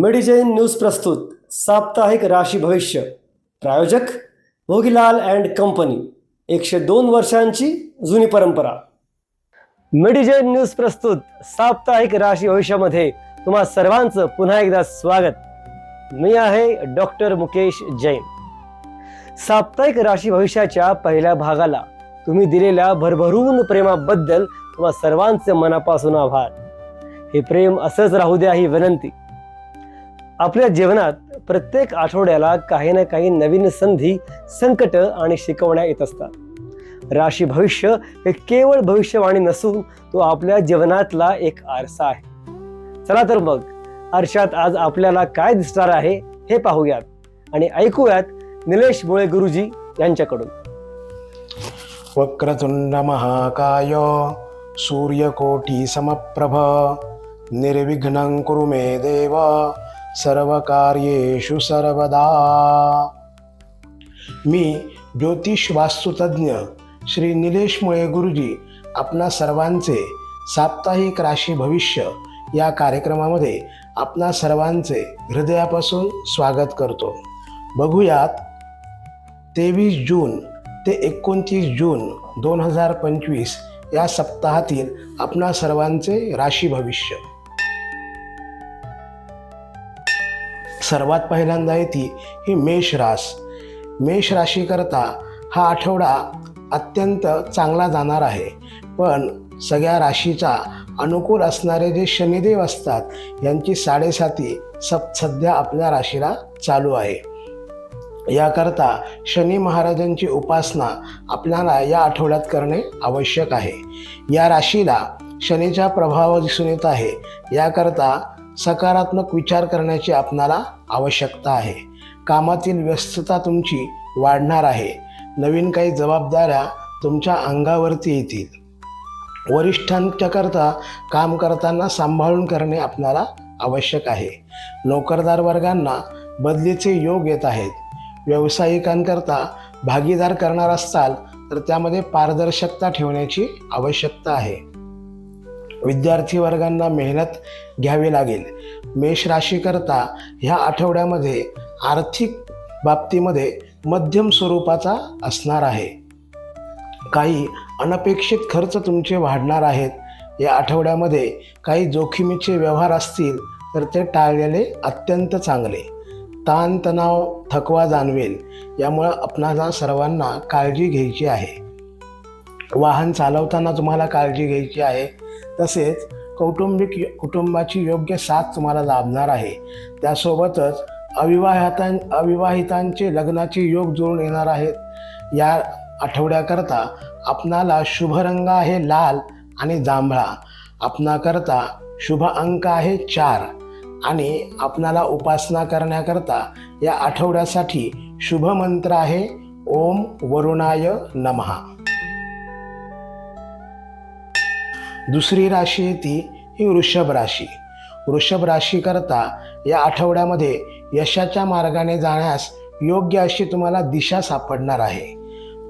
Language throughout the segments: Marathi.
मेडिजैन न्यूज प्रस्तुत साप्ताहिक राशी भविष्य प्रायोजक भोगीलाल अँड कंपनी एकशे दोन वर्षांची जुनी परंपरा. मेडिजैन न्यूज प्रस्तुत साप्ताहिक राशी भविष्यामध्ये तुम्हा सर्वांचं पुन्हा एकदा स्वागत. मी आहे डॉक्टर मुकेश जैन. साप्ताहिक राशी भविष्याच्या पहिल्या भागाला तुम्ही दिलेल्या भरभरून प्रेमाबद्दल तुम्हा सर्वांचे मनापासून आभार. हे प्रेम असंच राहू द्या ही विनंती. आपल्या जीवनात प्रत्येक आठवड्याला काही ना काही नवीन संधी संकट आणि शिकवण्या येत असतात. राशी भविष्य हे केवळ भविष्यवाणी नसून तो आपल्या जीवनातला एक आरसा आहे. चला तर मग आरशात आज आपल्याला काय दिसणार आहे हे पाहूयात आणि ऐकूयात निलेश मुळे गुरुजी यांच्याकडून. वक्रतुंड महाकाय सूर्यकोटी समप्रभ निर्विघ्न कुरु मे देव सर्वकार्येषु सर्वदा। मी ज्योतिष वास्तुतज्ञ श्री निलेश मुळे गुरुजी आपणा सर्वांचे साप्ताहिक राशी भविष्य या कार्यक्रमामध्ये आपणा सर्वांचे हृदयापासून स्वागत करतो. बघूयात तेवीस जून ते एकोणतीस जून दोन हजार पंचवीस या सप्ताहातील आपणा सर्वांचे राशी भविष्य. सर्वात पहिल्यांदा येते ही मेष रास. मेष राशीकरता हा आठवडा अत्यंत चांगला जाणार आहे. पण सगळ्या राशीचा अनुकूल असणारे जे शनिदेव असतात यांची साडेसाती सप सध्या आपल्या राशीला चालू आहे. याकरता शनी महाराजांची उपासना आपल्याला या आठवड्यात करणे आवश्यक आहे. या राशीला शनीचा प्रभाव दिसून येत आहे. याकरता सकारात्मक विचार करण्याची आपणाला आवश्यकता आहे. कामातील व्यस्तता तुमची वाढणार आहे. नवीन काही जबाबदाऱ्या तुमच्या अंगावरती येतील. वरिष्ठांच्याकरता काम करताना सांभाळून करणे आपणाला आवश्यक आहे. नोकरदार वर्गांना बदलीचे योग येत आहेत. व्यावसायिकांकरता भागीदार करणार असाल तर त्यामध्ये पारदर्शकता ठेवण्याची आवश्यकता आहे. विद्यार्थी वर्गांना मेहनत घ्यावी लागेल. मेष राशीकरता ह्या आठवड्यामध्ये आर्थिक बाबतीमध्ये मध्यम स्वरूपाचा असणार आहे. काही अनपेक्षित खर्च तुमचे वाढणार आहेत. या आठवड्यामध्ये काही जोखमीचे व्यवहार असतील तर ते टाळलेले अत्यंत चांगले. ताणतणाव थकवा जाणवेल यामुळं आपणाला सर्वांना काळजी घ्यायची आहे. वाहन चालवताना तुम्हाला काळजी घ्यायची आहे. तसेच कौटुंबिक कुटुंबाची योग्य साथ तुम्हाला लाभणार आहे. त्यासोबतच अविवाहितां अविवाहितांचे लग्नाचे योग जुळून येणार आहेत. या आठवड्याकरता आपणाला शुभ रंग आहे लाल आणि जांभळा. आपणाकरता शुभ अंक आहे चार. आणि आपणाला उपासना करण्याकरता या आठवड्यासाठी शुभ मंत्र आहे ओम वरुणाय नमहा दुसरी राशी येते ही वृषभ राशी. वृषभ राशीकरता या आठवड्यामध्ये यशाच्या मार्गाने जाण्यास योग्य अशी तुम्हाला दिशा सापडणार आहे.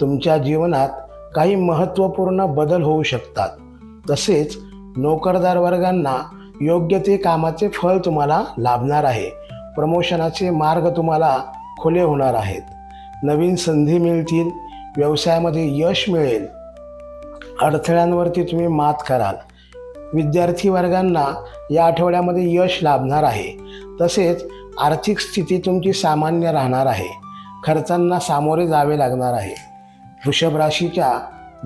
तुमच्या जीवनात काही महत्त्वपूर्ण बदल होऊ शकतात. तसेच नोकरदार वर्गांना योग्य ते कामाचे फळ तुम्हाला लाभणार आहे. प्रमोशनाचे मार्ग तुम्हाला खुले होणार आहेत. नवीन संधी मिळतील व्यवसायामध्ये यश मिळेल. अडथळ्यांवरती तुम्ही मात कराल. विद्यार्थी वर्गांना या आठवड्यामध्ये यश लाभणार आहे. तसेच आर्थिक स्थिती तुमची सामान्य राहणार आहे. खर्चांना सामोरे जावे लागणार आहे. वृषभ राशीच्या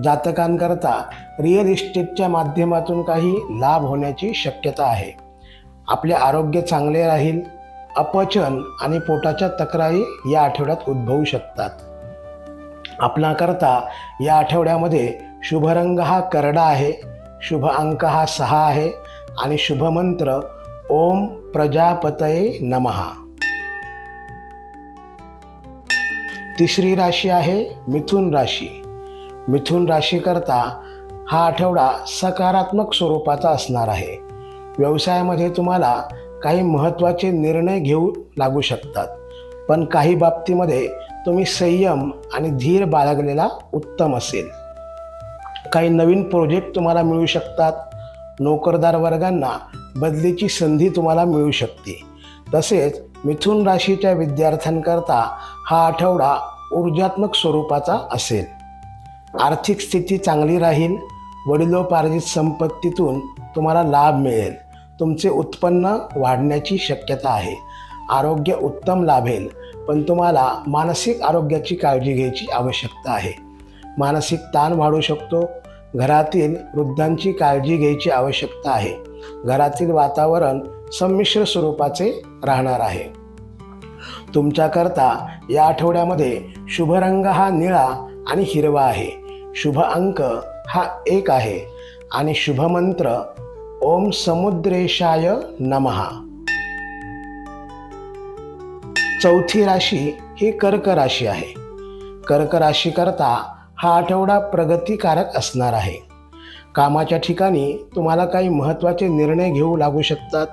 जातकांकरता रिअल इस्टेटच्या माध्यमातून काही लाभ होण्याची शक्यता आहे. आपले आरोग्य चांगले राहील. अपचन आणि पोटाच्या तक्रारी या आठवड्यात उद्भवू शकतात. आपणाकरता या आठवड्यामध्ये शुभ रंग हा करडा आहे शुभ अंक हा सहा आहे आणि शुभ मंत्र ओम प्रजापतये नमहा तिसरी राशी आहे मिथुन राशी. मिथुन राशीकरता हा आठवडा सकारात्मक स्वरूपाचा असणार आहे. व्यवसायामध्ये तुम्हाला काही महत्त्वाचे निर्णय घेऊ लागू शकतात पण काही बाबतीमध्ये तुम्ही संयम आणि धीर बाळगलेला उत्तम असेल. काही नवीन प्रोजेक्ट तुम्हाला मिळू शकतात. नोकरदार वर्गांना बदलीची संधी तुम्हाला मिळू शकते. तसेच मिथुन राशीच्या विद्यार्थ्यांकरता हा आठवडा ऊर्जात्मक स्वरूपाचा असेल. आर्थिक स्थिती चांगली राहील. वडिलोपार्जित संपत्तीतून तुम्हाला लाभ मिळेल. तुमचे उत्पन्न वाढण्याची शक्यता आहे. आरोग्य उत्तम लाभेल. पण तुम्हाला मानसिक आरोग्याची काळजी घ्यायची आवश्यकता आहे. मानसिक ताण वाढू शकतो. घरातील वृद्धांची काळजी घ्यायची आवश्यकता आहे. घरातील वातावरण संमिश्र स्वरूपाचे राहणार आहे. तुमच्याकरता या आठवड्यामध्ये शुभ रंग हा निळा आणि हिरवा आहे. शुभ अंक हा एक आहे. आणि शुभ मंत्र ओम समुद्रेशाय नमहा चौथी राशी ही कर्क राशी आहे. कर्क राशीकरता हा आठवडा प्रगतिकारक असणार आहे. कामाच्या ठिकाणी तुम्हाला काही महत्त्वाचे निर्णय घेऊ लागू शकतात.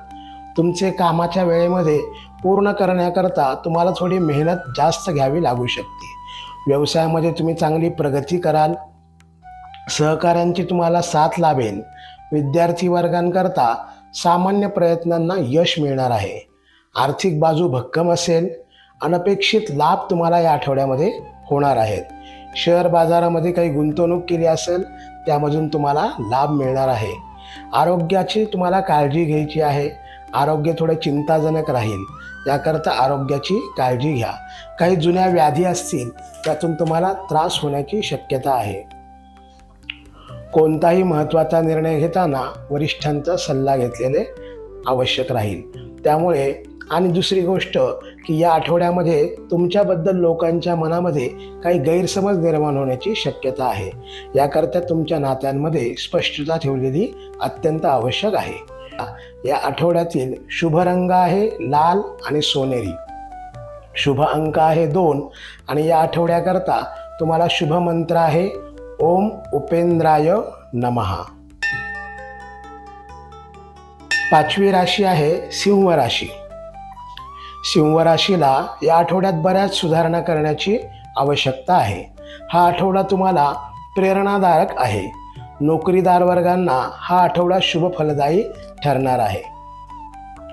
तुमचे कामाच्या वेळेमध्ये पूर्ण करण्याकरता तुम्हाला थोडी मेहनत जास्त घ्यावी लागू शकते. व्यवसायामध्ये तुम्ही चांगली प्रगती कराल. सहकाऱ्यांची तुम्हाला साथ लाभेल. विद्यार्थी वर्गांकरता सामान्य प्रयत्नांना यश मिळणार आहे. आर्थिक बाजू भक्कम असेल. अनपेक्षित लाभ तुम्हाला या आठवड्यामध्ये होणार आहेत. शेअर बाजारामध्ये काही गुंतवणूक केली असेल त्यामधून तुम्हाला लाभ मिळणार आहे. आरोग्याची तुम्हाला काळजी घ्यायची आहे. आरोग्य थोडं चिंताजनक राहील. याकरता आरोग्याची काळजी घ्या. काही जुन्या व्याधी असतील त्यातून तुम्हाला त्रास होण्याची शक्यता आहे. कोणताही महत्त्वाचा निर्णय घेताना वरिष्ठांचा सल्ला घेतलेले आवश्यक राहील. त्यामुळे आणि दुसरी गोष्ट की या आठवड्यामध्ये तुमच्याबद्दल लोकांच्या मनामध्ये काही गैरसमज निर्माण होण्याची शक्यता आहे. याकरता तुमच्या नात्यांमध्ये स्पष्टता ठेवलेली अत्यंत आवश्यक आहे. या आठवड्यातील शुभ रंग आहे लाल आणि सोनेरी. शुभ अंक आहे दोन आणि या आठवड्याकरता तुम्हाला शुभ मंत्र आहे ओम उपेंद्राय नमहा पाचवी राशी आहे सिंह राशी. सिंह राशीला या आठवड्यात बऱ्याच सुधारणा करण्याची आवश्यकता आहे. हा आठवडा तुम्हाला प्रेरणादायक आहे. नोकरीदार वर्गांना हा आठवडा शुभ फलदायी ठरणार आहे.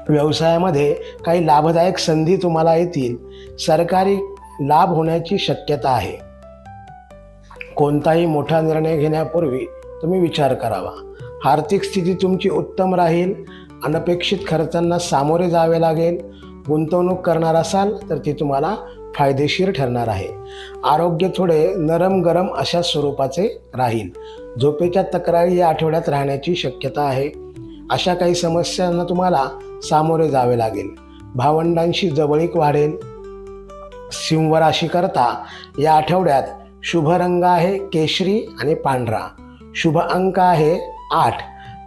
व्यवसायामध्ये काही लाभदायक संधी तुम्हाला येतील. सरकारी लाभ होण्याची शक्यता आहे. कोणताही मोठा निर्णय घेण्यापूर्वी तुम्ही विचार करावा. आर्थिक स्थिती तुमची उत्तम राहील. अनपेक्षित खर्चांना सामोरे जावे लागेल. गुंतवणूक करणार असाल तर ती तुम्हाला फायदेशीर ठरणार आहे. आरोग्य थोडे नरम गरम अशा स्वरूपाचे राहील. झोपेच्या तक्रारी या आठवड्यात राहण्याची शक्यता आहे. अशा काही समस्यांना तुम्हाला सामोरे जावे लागेल. भावंडांशी जवळीक वाढेल. सिंह करता या आठवड्यात शुभ रंग आहे केशरी आणि पांढरा. शुभ अंक आहे आठ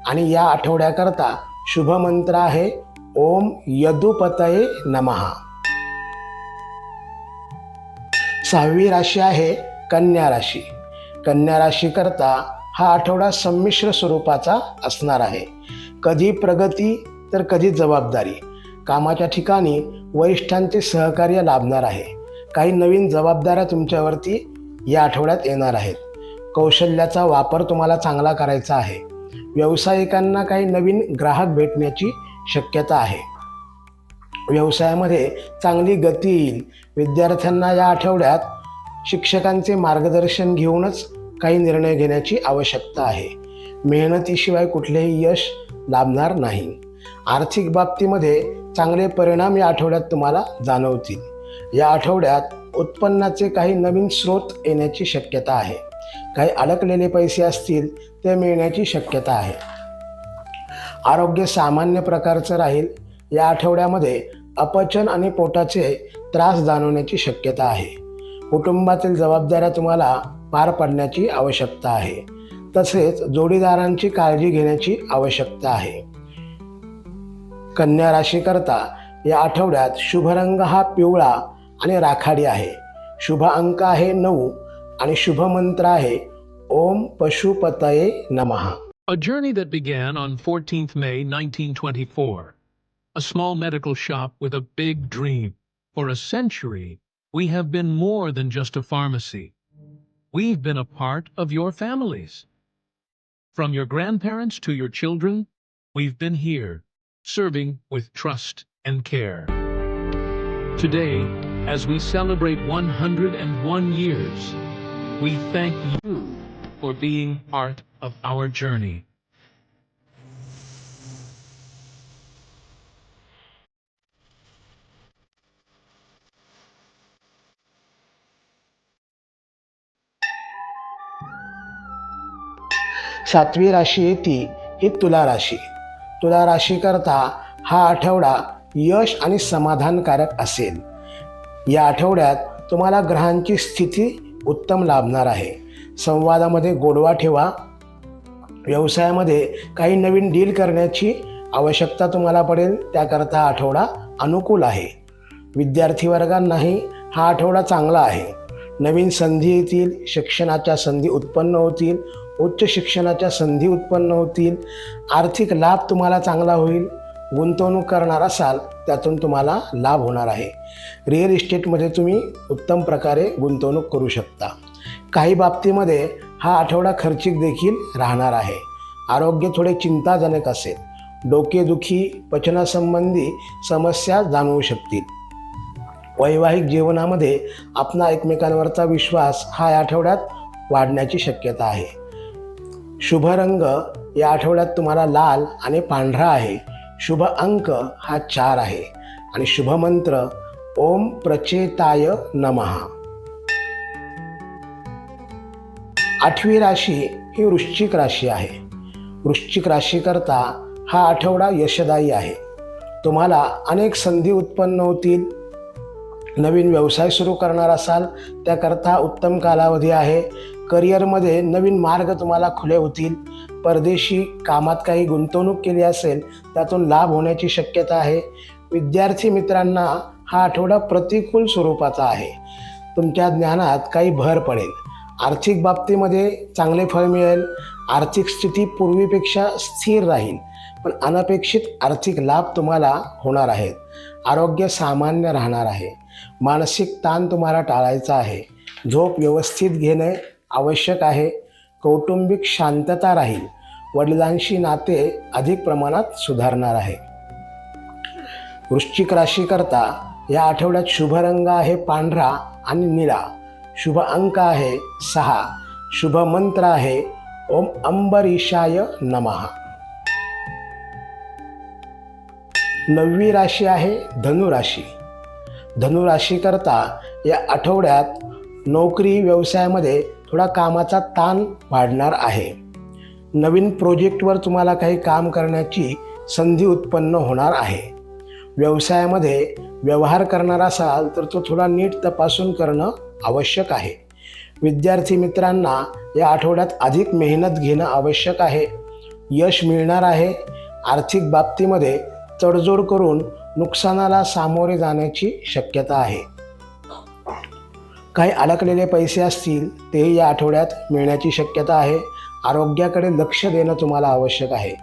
आणि या आठवड्याकरता शुभ मंत्र आहे ओम यदुपतये नमहा सहावी राशी आहे कन्या राशी. कन्या राशीकरता हा आठवडा संमिश्र स्वरूपाचा असणार आहे. कधी प्रगती तर कधी जबाबदारी. कामाच्या ठिकाणी वरिष्ठांचे सहकार्य लाभणार आहे. काही नवीन जबाबदाऱ्या तुमच्यावरती या आठवड्यात येणार आहेत. कौशल्याचा वापर तुम्हाला चांगला करायचा आहे. व्यावसायिकांना काही नवीन ग्राहक भेटण्याची शक्यता आहे. व्यवसायामध्ये चांगली गती येईल. विद्यार्थ्यांना या आठवड्यात शिक्षकांचे मार्गदर्शन घेऊनच काही निर्णय घेण्याची आवश्यकता आहे. मेहनतीशिवाय कुठलेही यश लाभणार नाही. आर्थिक बाबतीमध्ये चांगले परिणाम या आठवड्यात तुम्हाला जाणवतील. या आठवड्यात उत्पन्नाचे काही नवीन स्रोत येण्याची शक्यता आहे. काही अडकलेले पैसे असतील ते मिळण्याची शक्यता आहे. आरोग्य सामान्य प्रकारचं राहील या आठवड्यामध्ये अपचन आणि पोटाचे त्रास जाणवण्याची शक्यता आहे. कुटुंबातील जबाबदाऱ्या तुम्हाला पार पाडण्याची आवश्यकता आहे. तसेच जोडीदारांची काळजी घेण्याची आवश्यकता आहे. कन्या राशीकरता या आठवड्यात शुभ रंग हा पिवळा आणि राखाडी आहे. शुभ अंक आहे नऊ आणि शुभ मंत्र आहे ओम पशुपतये नमहा A journey that began on 14th May 1924. A small medical shop with a big dream. For a century, we have been more than just a pharmacy. We've been a part of your families. From your grandparents to your children, we've been here, serving with trust and care. Today, as we celebrate 101 years, we thank you for being part of our journey. सातवी राशी येते ही तुला राशी. तुला राशी करता हा आठवडा यश आणि समाधानकारक असेल. या आठवड्यात तुम्हाला ग्रहांची स्थिती उत्तम लाभणार आहे. संवादामध्ये गोडवा ठेवा. व्यवसायामध्ये काही नवीन डील करण्याची आवश्यकता तुम्हाला पडेल त्याकरता हा आठवडा अनुकूल आहे. विद्यार्थी वर्गांनाही हा आठवडा चांगला आहे. नवीन संधी येतील शिक्षणाच्या संधी उत्पन्न होतील उच्च शिक्षणाच्या संधी उत्पन्न होतील आर्थिक लाभ तुम्हाला चांगला होईल गुंतवणूक करणार असाल त्यातून तुम्हाला लाभ होणार आहे. रिअल इस्टेटमध्ये तुम्ही उत्तम प्रकारे गुंतवणूक करू शकता. काही बाबतीमध्ये हा आठवडा खर्चिक देखील राहणार आहे. आरोग्य थोडे चिंताजनक असेल. डोकेदुखी पचनासंबंधी समस्या जाणवू शकतील. वैवाहिक जीवनामध्ये आपला एकमेकांवरचा विश्वास हा या आठवड्यात वाढण्याची शक्यता आहे. शुभ रंग या आठवड्यात तुम्हाला लाल आणि पांढरा आहे. शुभ अंक हा चार आहे. आणि शुभमंत्र ओम प्रचेताय नमहा आठवी राशी ही वृश्चिक राशी आहे. वृश्चिक राशीकरता हा आठवडा यशदायी आहे. तुम्हाला अनेक संधी उत्पन्न होतील. नवीन व्यवसाय सुरू करणार असाल त्याकरता उत्तम कालावधी आहे. करिअरमध्ये नवीन मार्ग तुम्हाला खुले होतील. परदेशी कामात काही गुंतवणूक केली असेल त्यातून लाभ होण्याची शक्यता आहे. विद्यार्थी मित्रांना हा आठवडा प्रतिकूल स्वरूपाचा आहे. तुमच्या ज्ञानात काही भर पडेल. आर्थिक बाबतीमध्ये चांगले फळ मिळेल आर्थिक स्थिती पूर्वीपेक्षा स्थिर राहील पण अनपेक्षित आर्थिक लाभ तुम्हाला होणार आहेत. आरोग्य सामान्य राहणार आहे. मानसिक ताण तुम्हाला टाळायचा आहे. झोप व्यवस्थित घेणे आवश्यक आहे. कौटुंबिक शांतता राहील. वडिलांशी नाते अधिक प्रमाणात सुधारणार आहे. वृश्चिक राशीकरता या आठवड्यात शुभ रंग आहे पांढरा आणि निळा. शुभ अंक आहे सहा. शुभ मंत्र आहे ओम अंबरीशाय नमः. नववी राशी आहे धनुराशी. धनुराशीकरता या आठवड्यात नोकरी व्यवसायामध्ये थोडा कामाचा ताण वाढणार आहे. नवीन प्रोजेक्टवर तुम्हाला काही काम करण्याची संधी उत्पन्न होणार आहे. व्यवसायामध्ये व्यवहार करणार असाल तर तो थोडा नीट तपासून करणं आवश्यक आहे. विद्यार्थी मित्रांना या आठवड्यात अधिक मेहनत घेणं आवश्यक आहे. यश मिळणार आहे. आर्थिक बाबतीमध्ये तडजोड करून नुकसानाला सामोरे जाण्याची शक्यता आहे. काही अडकलेले पैसे असतील तेही या आठवड्यात मिळण्याची शक्यता आहे. आरोग्याकडे लक्ष देणं तुम्हाला आवश्यक आहे.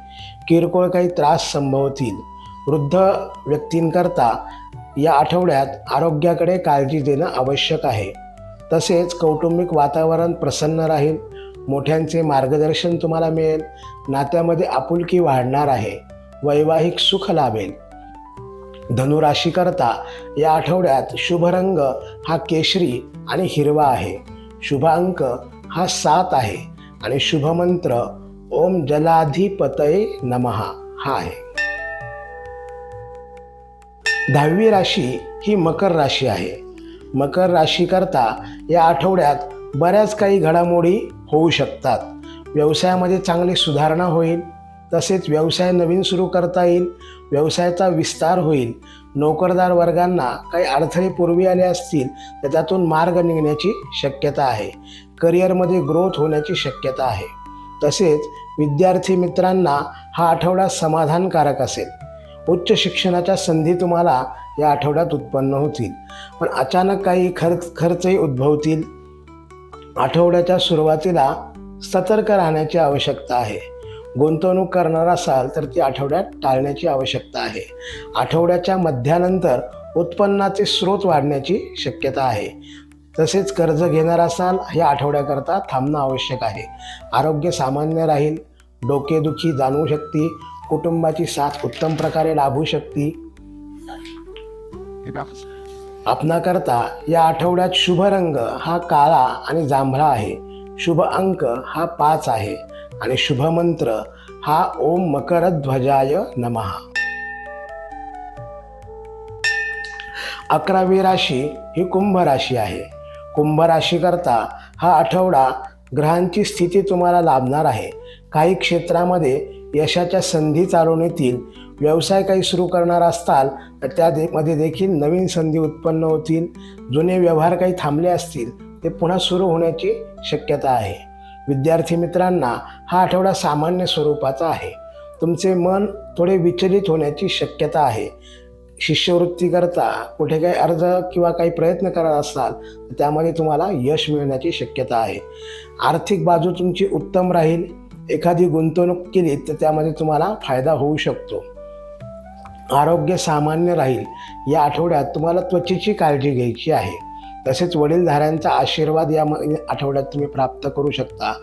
किरकोळ काही त्रास संभवतील. वृद्ध व्यक्तींकरता या आठवड्यात आरोग्याकडे काळजी देणं आवश्यक आहे. तसेच कौटुंबिक वातावरण प्रसन्न राहील. मोठ्यांचे मार्गदर्शन तुम्हाला मिळेल. नात्यामध्ये आपुलकी वाढणार आहे. वैवाहिक सुख लाभेल. धनुराशीकरता या आठवड्यात शुभ रंग हा केशरी आणि हिरवा आहे. शुभ अंक हा सात आहे आणि शुभ मंत्र ओम जलाधिपतये नमहा हा आहे. दहावी राशी ही मकर राशी आहे. मकर राशीकरता या आठवड्यात बऱ्याच काही घडामोडी होऊ शकतात. व्यवसायामध्ये चांगली सुधारणा होईल तसेच व्यवसाय नवीन सुरू करता येईल व्यवसायाचा विस्तार होईल नोकरदार वर्गांना काही अडथळे पूर्वी आले असतील तर त्यातून मार्ग निघण्याची शक्यता आहे. करिअरमध्ये ग्रोथ होण्याची शक्यता आहे. तसेच विद्यार्थी मित्रांना हा आठवडा समाधानकारक असेल. उच्च शिक्षणाच्या संधी तुम्हाला या आठवड्यात उत्पन्न होतील. पण अचानक काही खर्च खर्चही उद्भवतील. आठवड्याच्या सुरुवातीला सतर्क राहण्याची आवश्यकता आहे. गुंतवणूक करणार असाल तर ती आठवड्यात टाळण्याची आवश्यकता आहे. आठवड्याच्या मध्यानंतर उत्पन्नाचे स्रोत वाढण्याची शक्यता आहे. तसेच कर्ज घेणार असाल ह्या आठवड्याकरता थांबणं आवश्यक आहे. आरोग्य सामान्य राहील डोकेदुखी जाणवू शकते कुटुंबाची साथ उत्तम प्रकारे लाभू शकते. आपणाकरता या आठवड्यात शुभ रंग हा काळा आणि जांभळा आहे. शुभ अंक हा पाच आहे आणि शुभ मंत्र हा ओम मकरध्वजाय नमः. अकरावी राशी ही कुंभ राशी आहे. कुंभ राशीकरता हा आठवडा ग्रहांची स्थिती तुम्हाला लाभणार आहे. काही क्षेत्रामध्ये यशाच्या संधी चालून येतील व्यवसाय काही सुरू करणार असताल तर त्यामध्ये देखील नवीन संधी उत्पन्न होतील जुने व्यवहार काही थांबले असतील ते पुन्हा सुरू होण्याची शक्यता आहे. विद्यार्थी मित्रांना हा आठवडा सामान्य स्वरूपाचा आहे. तुमचे मन थोडे विचलित होण्याची शक्यता आहे. शिष्यवृत्तीकरता कुठे काही अर्ज किंवा काही प्रयत्न करत असाल तर त्यामध्ये तुम्हाला यश मिळण्याची शक्यता आहे. आर्थिक बाजू तुमची उत्तम राहील. एखादी गुंतवणूक केली तर त्यामध्ये तुम्हाला फायदा होऊ शकतो. आरोग्य सामान्य राहील. या आठवड्यात तुम्हाला त्वचेची काळजी घ्यायची आहे. तसेच वडीलधाऱ्यांचा आशीर्वाद या आठवड्यात तुम्ही प्राप्त करू शकता.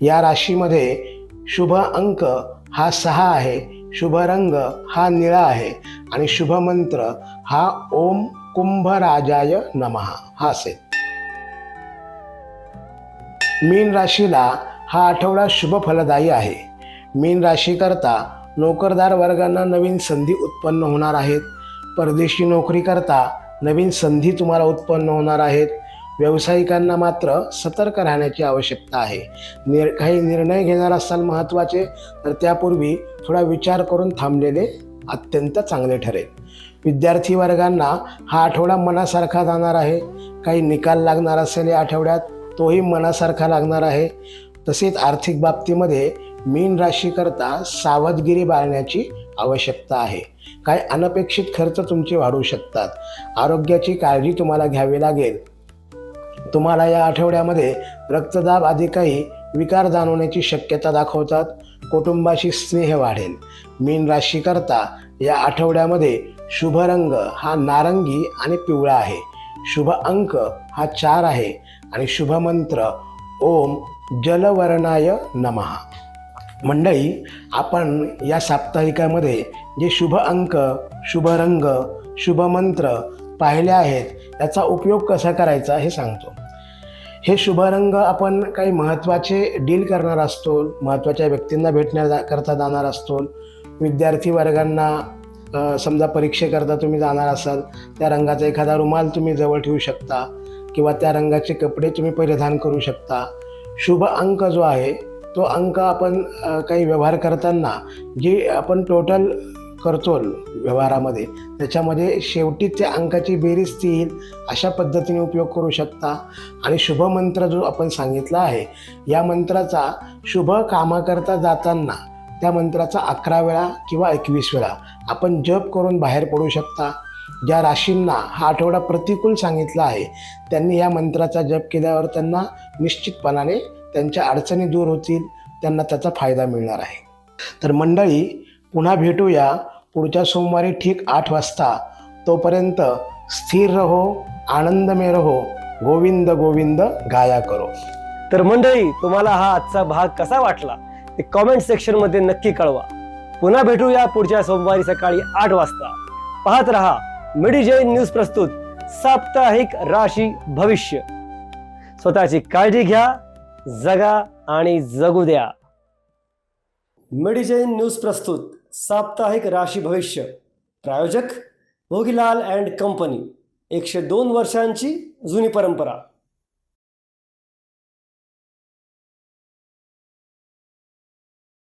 या राशीमध्ये शुभ अंक हा सहा आहे. शुभ रंग हा निळा आहे. आणि शुभ मंत्र हा ओम कुंभराजाय नमः हा असेल. मीन राशीला हा आठवडा शुभ फलदायी आहे. मीन राशीकरता नोकरदार वर्गांना नवीन संधी उत्पन्न होणार आहेत. परदेशी नोकरीकरता नवीन संधी तुम्हाला उत्पन्न होणार आहेत. व्यावसायिकांना मात्र सतर्क राहण्याची आवश्यकता आहे. निर काही निर्णय घेणार असाल महत्त्वाचे तर त्यापूर्वी थोडा विचार करून थांबलेले अत्यंत चांगले ठरेल. विद्यार्थी वर्गांना हा आठवडा मनासारखा जाणार आहे. काही निकाल लागणार असेल या आठवड्यात तोही मनासारखा लागणार आहे. तसेच आर्थिक बाबतीमध्ये मीन राशीकरता सावधगिरी बाळण्याची आवश्यकता आहे. काही अनपेक्षित खर्च तुमचे वाढू शकतात. आरोग्याची काळजी तुम्हाला घ्यावी लागेल. तुम्हाला या आठवड्यामध्ये रक्तदाब आदी काही विकार जाणवण्याची शक्यता दाखवतात. कुटुंबाशी स्नेह वाढेल. मीन राशीकरता या आठवड्यामध्ये शुभ रंग हा नारंगी आणि पिवळा आहे. शुभ अंक हा चार आहे आणि शुभ मंत्र ओम जलवर्णाय नमः. मंडळी आपण या साप्ताहिकामध्ये जे शुभ अंक शुभ रंग शुभ मंत्र पाहिले आहेत याचा उपयोग कसा करायचा हे सांगतो. हे शुभ रंग आपण काही महत्त्वाचे डील करणार असतो महत्त्वाच्या व्यक्तींना भेटण्या करता जाणार असतो. विद्यार्थी वर्गांना समजा परीक्षेकरता तुम्ही जाणार असाल त्या रंगाचा एखादा रुमाल तुम्ही जवळ ठेवू शकता. किंवा त्या रंगाचे कपडे तुम्ही परिधान करू शकता. शुभ अंक जो आहे तो अंक आपण काही व्यवहार करताना जी आपण टोटल करतो व्यवहारामध्ये त्याच्यामध्ये शेवटी त्या अंकाची बेरीज ती येईल अशा पद्धतीने उपयोग करू शकता. आणि शुभ मंत्र जो आपण सांगितला आहे या मंत्राचा शुभ कामाकरता जाताना त्या मंत्राचा अकरा वेळा किंवा एकवीस वेळा आपण जप करून बाहेर पडू शकता. ज्या राशींना हा आठवडा प्रतिकूल सांगितला आहे त्यांनी या मंत्राचा जप केल्यावर त्यांना निश्चितपणाने त्यांच्या अडचणी दूर होतील त्यांना त्याचा फायदा मिळणार आहे. तर मंडळी पुन्हा भेटूया. पुढच्या सोमवारी ठीक आठ वाजता. तोपर्यंत स्थिर रहो आनंदमय रहो गोविंद गोविंद गाया करो. तर मंडळी तुम्हाला हा आजचा भाग कसा वाटला? ते कॉमेंट सेक्शनमध्ये नक्की कळवा. पुन्हा भेटूया पुढच्या सोमवारी सकाळी आठ वाजता. पाहत रहा. मिडी जैन न्यूज प्रस्तुत साप्ताहिक राशी भविष्य. स्वतःची काळजी घ्या जगा आणि जगू द्या. मिडी जैन न्यूज प्रस्तुत साप्ताहिक राशी भविष्य. प्रायोजक भोगीलाल अँड कंपनी एकशे दोन वर्षांची जुनी परंपरा.